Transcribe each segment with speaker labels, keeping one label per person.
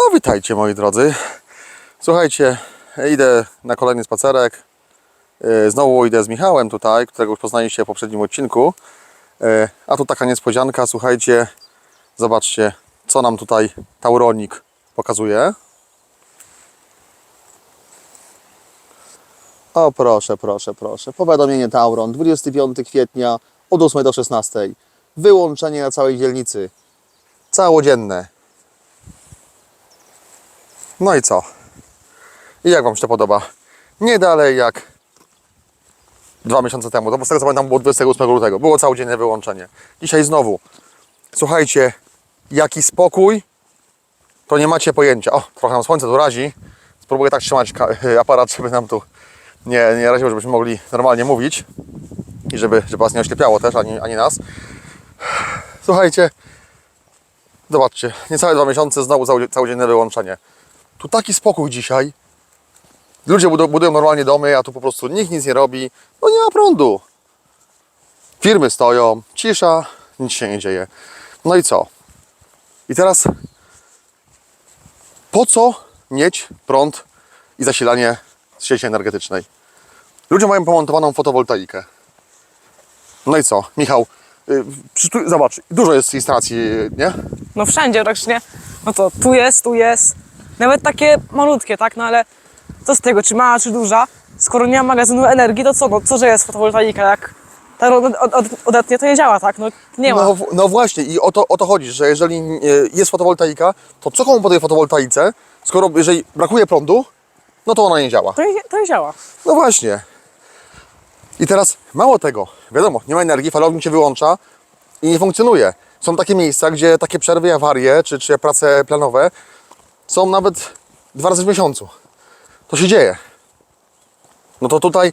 Speaker 1: No witajcie moi drodzy. Słuchajcie, idę na kolejny spacerek. Yy, Znowu idę z Michałem tutaj, którego już poznaliście w poprzednim odcinku. Yy, A tu taka niespodzianka, słuchajcie, zobaczcie, co nam tutaj Tauronik pokazuje. O proszę, proszę, proszę. Powiadomienie Tauron, 25 kwietnia od 8 do 16. Wyłączenie na całej dzielnicy. Całodzienne. No i co? I jak Wam się to podoba? Nie dalej jak dwa miesiące temu. To bo z tego co pamiętam było 28 lutego. Było całodzienne wyłączenie. Dzisiaj znowu. Słuchajcie, jaki spokój, to nie macie pojęcia. O, trochę nam słońce tu razi. Spróbuję tak trzymać aparat, żeby nam tu nie, nie raziło, żebyśmy mogli normalnie mówić. I żeby, żeby Was nie oślepiało też, ani, ani nas. Słuchajcie, zobaczcie, niecałe dwa miesiące, znowu całodzi- całodzienne wyłączenie. Tu taki spokój dzisiaj. Ludzie budu- budują normalnie domy, a tu po prostu nikt nic nie robi. No nie ma prądu. Firmy stoją, cisza, nic się nie dzieje. No i co? I teraz po co mieć prąd i zasilanie z sieci energetycznej? Ludzie mają pomontowaną fotowoltaikę. No i co? Michał, y, zobacz, dużo jest instalacji, nie?
Speaker 2: No wszędzie praktycznie. No to tu jest, tu jest. Nawet takie malutkie, tak? No ale co z tego, czy mała, czy duża? Skoro nie ma magazynu energii, to co? No co, że jest fotowoltaika? Jak ta od, od, od, odetnie, to nie działa, tak? No nie ma.
Speaker 1: No, no właśnie i o to, o to chodzi, że jeżeli e, jest fotowoltaika, to co komu po tej fotowoltaice, skoro jeżeli brakuje prądu, no to ona nie działa.
Speaker 2: To nie, to nie działa.
Speaker 1: No właśnie. I teraz mało tego, wiadomo, nie ma energii, falownik się wyłącza i nie funkcjonuje. Są takie miejsca, gdzie takie przerwy, awarie czy, czy prace planowe są nawet dwa razy w miesiącu. To się dzieje. No to tutaj,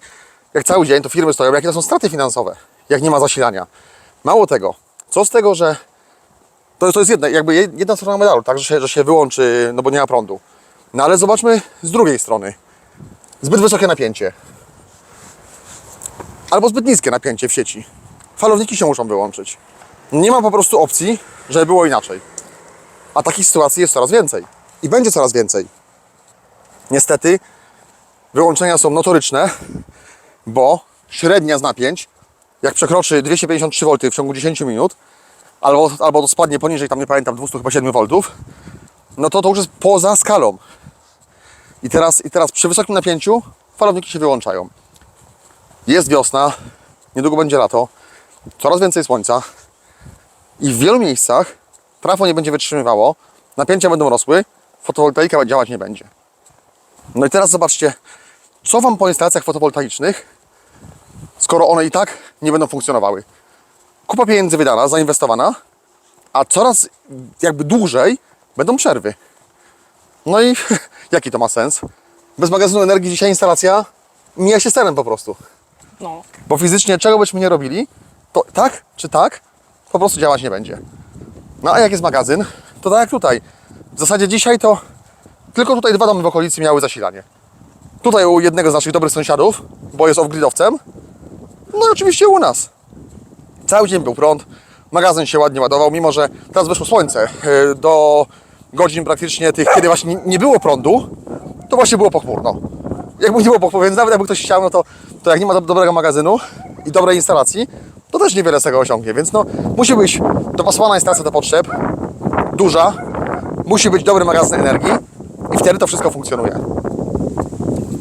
Speaker 1: jak cały dzień, to firmy stoją, jakie to są straty finansowe, jak nie ma zasilania. Mało tego, co z tego, że to jest, to jest jedna, jakby jed- jedna strona medalu, tak, że się, że się wyłączy, no bo nie ma prądu. No ale zobaczmy z drugiej strony. Zbyt wysokie napięcie. Albo zbyt niskie napięcie w sieci. Falowniki się muszą wyłączyć. Nie ma po prostu opcji, żeby było inaczej. A takich sytuacji jest coraz więcej. I będzie coraz więcej. Niestety wyłączenia są notoryczne, bo średnia z napięć, jak przekroczy 253 V w ciągu 10 minut, albo, albo to spadnie poniżej, tam nie pamiętam, 207 V, no to to już jest poza skalą. I teraz, I teraz przy wysokim napięciu falowniki się wyłączają. Jest wiosna, niedługo będzie lato, coraz więcej słońca i w wielu miejscach trafo nie będzie wytrzymywało, napięcia będą rosły, fotowoltaika działać nie będzie. No i teraz zobaczcie, co Wam po instalacjach fotowoltaicznych, skoro one i tak nie będą funkcjonowały. Kupa pieniędzy wydana, zainwestowana, a coraz jakby dłużej będą przerwy. No i jaki to ma sens? Bez magazynu energii dzisiaj instalacja mija się celem po prostu.
Speaker 2: No.
Speaker 1: Bo fizycznie czego byśmy nie robili, to tak czy tak po prostu działać nie będzie. No a jak jest magazyn, to tak jak tutaj. W zasadzie dzisiaj to tylko tutaj dwa domy w okolicy miały zasilanie. Tutaj u jednego z naszych dobrych sąsiadów, bo jest off-gridowcem. No i oczywiście u nas. Cały dzień był prąd, magazyn się ładnie ładował, mimo że teraz wyszło słońce. Yy, Do godzin praktycznie tych, kiedy właśnie nie- nie było prądu, to właśnie było pochmurno. Jakby nie było pochmurno, więc nawet jakby ktoś chciał, no to, to jak nie ma do, dobrego magazynu i dobrej instalacji, to też niewiele z tego osiągnie. Więc no, musi być dopasowana instalacja do potrzeb, duża, musi być dobry magazyn energii i wtedy to wszystko funkcjonuje.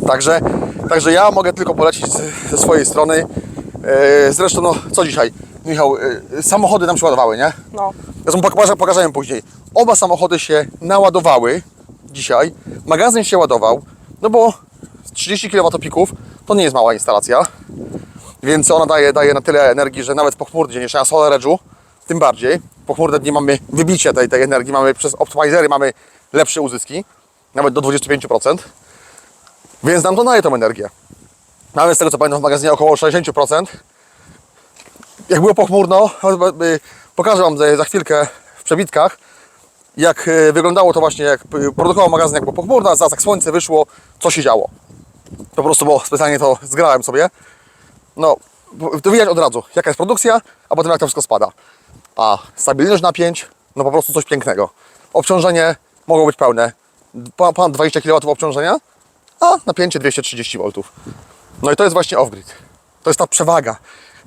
Speaker 1: Także, także ja mogę tylko polecić ze swojej strony. E, Zresztą, no co dzisiaj? Michał, e, samochody nam się ładowały, nie?
Speaker 2: No.
Speaker 1: Zresztą pokażę, pokażę później. Oba samochody się naładowały dzisiaj. Magazyn się ładował, no bo 30 kW pików to nie jest mała instalacja. Więc ona daje, daje na tyle energii, że nawet w pochmurny dzień, jeszcze na Solar Edge'u, tym bardziej. Pochmurne dni mamy wybicie tej, tej energii, mamy przez optimizery mamy lepsze uzyski, nawet do 25%. Więc nam to daje tą energię. Mamy z tego co pamiętam w magazynie około 60%. Jak było pochmurno, pokażę Wam za- za chwilkę w przebitkach, jak y, wyglądało to właśnie, jak y, produkował magazyn, jak było pochmurno, zaraz jak słońce wyszło, co się działo. Po prostu, bo specjalnie to zgrałem sobie. No, to widać od razu, jaka jest produkcja, a potem jak to wszystko spada. A stabilność napięć, no po prostu coś pięknego. Obciążenie mogą być pełne. Ponad 20 kW obciążenia, a napięcie 230 V. No i to jest właśnie off-grid. To jest ta przewaga,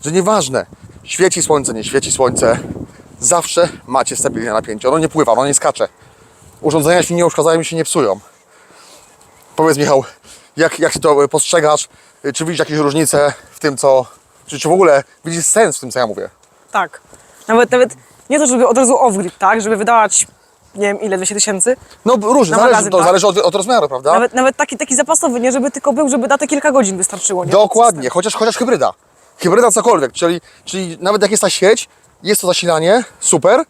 Speaker 1: że nieważne, świeci słońce, nie świeci słońce, zawsze macie stabilne napięcie. Ono nie pływa, ono nie skacze. Urządzenia się nie uszkadzają się nie psują. Powiedz Michał, jak, jak to postrzegasz? Czy widzisz jakieś różnice w tym, co... Czy, czy w ogóle widzisz sens w tym, co ja mówię?
Speaker 2: Tak. Nawet, nawet nie to, żeby od razu off-grid, tak? Żeby wydawać, nie wiem ile, 200 tysięcy.
Speaker 1: No różnie,
Speaker 2: Na
Speaker 1: zależy,
Speaker 2: magazyn,
Speaker 1: to
Speaker 2: tak?
Speaker 1: zależy od, od rozmiaru, prawda?
Speaker 2: Nawet, nawet taki, taki zapasowy, nie? Żeby tylko był, żeby na te kilka godzin wystarczyło, nie?
Speaker 1: Dokładnie, chociaż, chociaż hybryda. Hybryda cokolwiek, czyli, czyli nawet jak jest ta sieć, jest to zasilanie, super,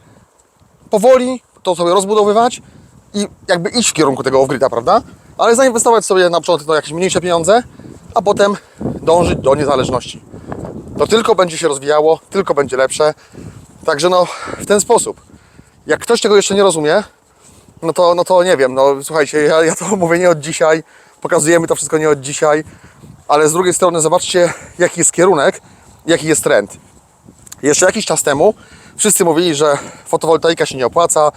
Speaker 1: powoli to sobie rozbudowywać i jakby iść w kierunku tego off-grida, prawda? Ale zainwestować sobie na początek no, jakieś mniejsze pieniądze, a potem dążyć do niezależności. To tylko będzie się rozwijało, tylko będzie lepsze. Także no, w ten sposób. Jak ktoś tego jeszcze nie rozumie, no to, no to nie wiem, no słuchajcie, ja, ja to mówię nie od dzisiaj, pokazujemy to wszystko nie od dzisiaj, ale z drugiej strony zobaczcie, jaki jest kierunek, jaki jest trend. Jeszcze jakiś czas temu wszyscy mówili, że fotowoltaika się nie opłaca,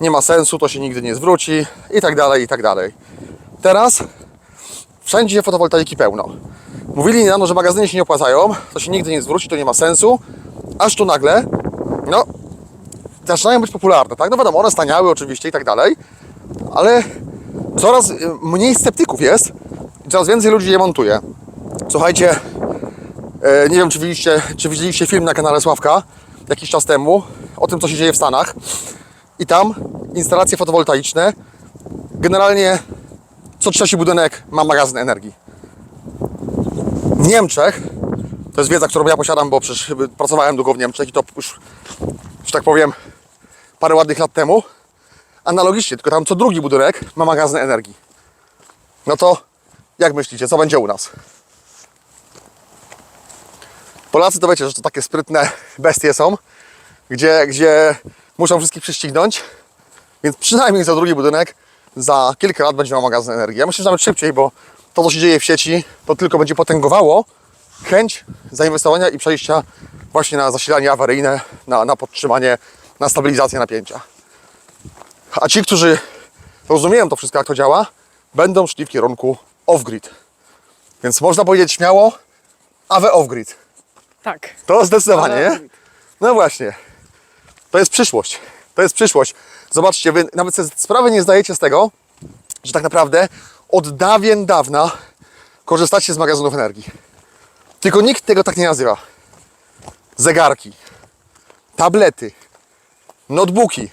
Speaker 1: nie ma sensu, to się nigdy nie zwróci i tak dalej, i tak dalej. Teraz wszędzie fotowoltaiki pełno. Mówili niedawno, że magazyny się nie opłacają, to się nigdy nie zwróci, to nie ma sensu, aż tu nagle, no, zaczynają być popularne, tak? No wiadomo, one staniały oczywiście i tak dalej, ale coraz y, mniej sceptyków jest i coraz więcej ludzi je montuje. Słuchajcie, e, nie wiem czy widzieliście, czy widzieliście film na kanale Sławka jakiś czas temu o tym, co się dzieje w Stanach i tam instalacje fotowoltaiczne, generalnie co trzeci budynek ma magazyn energii. W Niemczech, to jest wiedza, którą ja posiadam, bo przecież pracowałem długo w Niemczech i to już, że tak powiem, parę ładnych lat temu, analogicznie, tylko tam co drugi budynek ma magazyn energii. No to jak myślicie, co będzie u nas? Polacy to wiecie, że to takie sprytne bestie są, gdzie, gdzie muszą wszystkich prześcignąć, więc przynajmniej za drugi budynek za kilka lat będzie miał magazyn energii. Ja myślę, że nawet szybciej, bo to, co się dzieje w sieci, to tylko będzie potęgowało chęć zainwestowania i przejścia właśnie na zasilanie awaryjne, na, na podtrzymanie, na stabilizację napięcia. A ci, którzy rozumieją to wszystko, jak to działa, będą szli w kierunku off-grid. Więc można powiedzieć śmiało, AWE off-grid.
Speaker 2: Tak.
Speaker 1: To zdecydowanie, nie? No właśnie. To jest przyszłość. To jest przyszłość. Zobaczcie, wy nawet sobie sprawy nie zdajecie z tego, że tak naprawdę od dawien dawna korzystacie z magazynów energii. Tylko nikt tego tak nie nazywa. Zegarki, tablety, notebooki,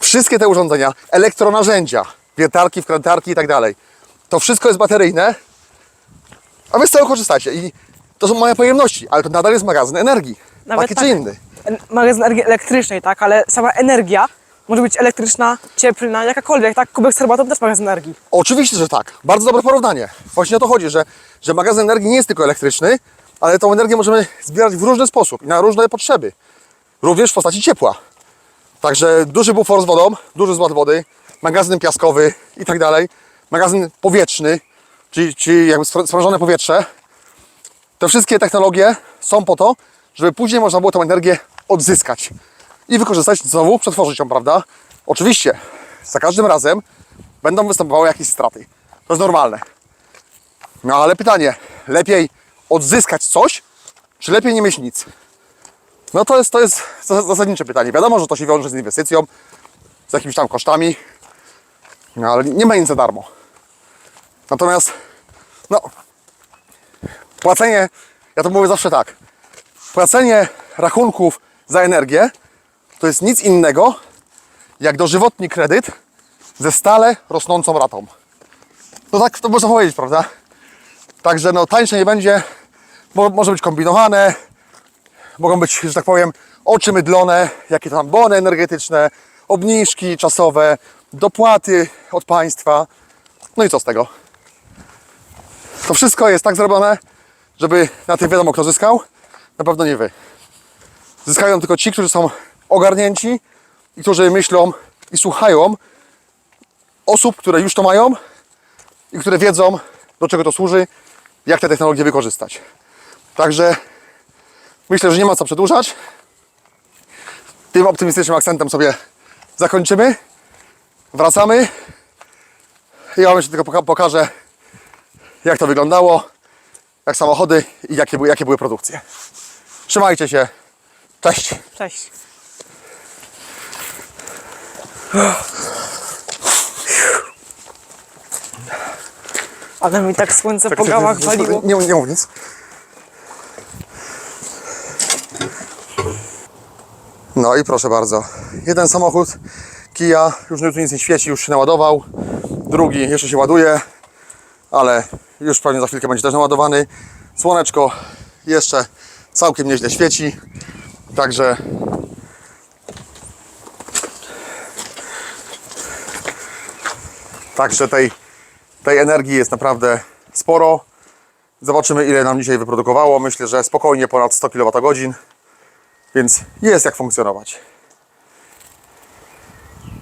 Speaker 1: wszystkie te urządzenia, elektronarzędzia, wiertarki, wkrętarki i tak dalej. To wszystko jest bateryjne, a wy z tego korzystacie. I to są małe pojemności, ale to nadal jest magazyn energii.
Speaker 2: Nawet
Speaker 1: taki
Speaker 2: tak.
Speaker 1: czy inny.
Speaker 2: Magazyn energii elektrycznej, tak? Ale sama energia może być elektryczna, cieplna, jakakolwiek, tak? Kubek z herbatą też magazyn energii.
Speaker 1: Oczywiście, że tak. Bardzo dobre porównanie. Właśnie o to chodzi, że, że magazyn energii nie jest tylko elektryczny, ale tą energię możemy zbierać w różny sposób na różne potrzeby. Również w postaci ciepła. Także duży bufor z wodą, duży zład wody, magazyn piaskowy i tak dalej, magazyn powietrzny, czyli, czyli jakby sprężone powietrze. Te wszystkie technologie są po to, żeby później można było tę energię odzyskać i wykorzystać znowu, przetworzyć ją, prawda? Oczywiście, za każdym razem będą występowały jakieś straty. To jest normalne. No ale pytanie, lepiej odzyskać coś, czy lepiej nie mieć nic? No to jest, to jest zas- zasadnicze pytanie. Wiadomo, że to się wiąże z inwestycją, z jakimiś tam kosztami, no ale nie ma nic za darmo. Natomiast, no, płacenie, ja to mówię zawsze tak, płacenie rachunków za energię to jest nic innego jak dożywotni kredyt ze stale rosnącą ratą. No tak to można powiedzieć, prawda? Także no tańsze nie będzie, mo, może być kombinowane, mogą być, że tak powiem, oczy mydlone, jakie tam bony energetyczne, obniżki czasowe, dopłaty od państwa. No i co z tego? To wszystko jest tak zrobione, żeby na tym wiadomo kto zyskał, na pewno nie wy. Zyskają tylko ci, którzy są ogarnięci i którzy myślą i słuchają osób, które już to mają i które wiedzą, do czego to służy, jak te technologie wykorzystać. Także myślę, że nie ma co przedłużać. Tym optymistycznym akcentem sobie zakończymy. Wracamy. Ja wam jeszcze tylko poka- pokażę, jak to wyglądało, jak samochody i jakie, były- jakie były produkcje. Trzymajcie się. Cześć.
Speaker 2: Cześć. Ale mi tak słońce po gałach waliło.
Speaker 1: Nie, nie mów nic. No i proszę bardzo. Jeden samochód Kia, już tu nic nie świeci, już się naładował. Drugi jeszcze się ładuje, ale już pewnie za chwilkę będzie też naładowany. Słoneczko jeszcze całkiem nieźle świeci. Także Także tej, tej energii jest naprawdę sporo. Zobaczymy, ile nam dzisiaj wyprodukowało. Myślę, że spokojnie ponad 100 kWh, więc jest jak funkcjonować.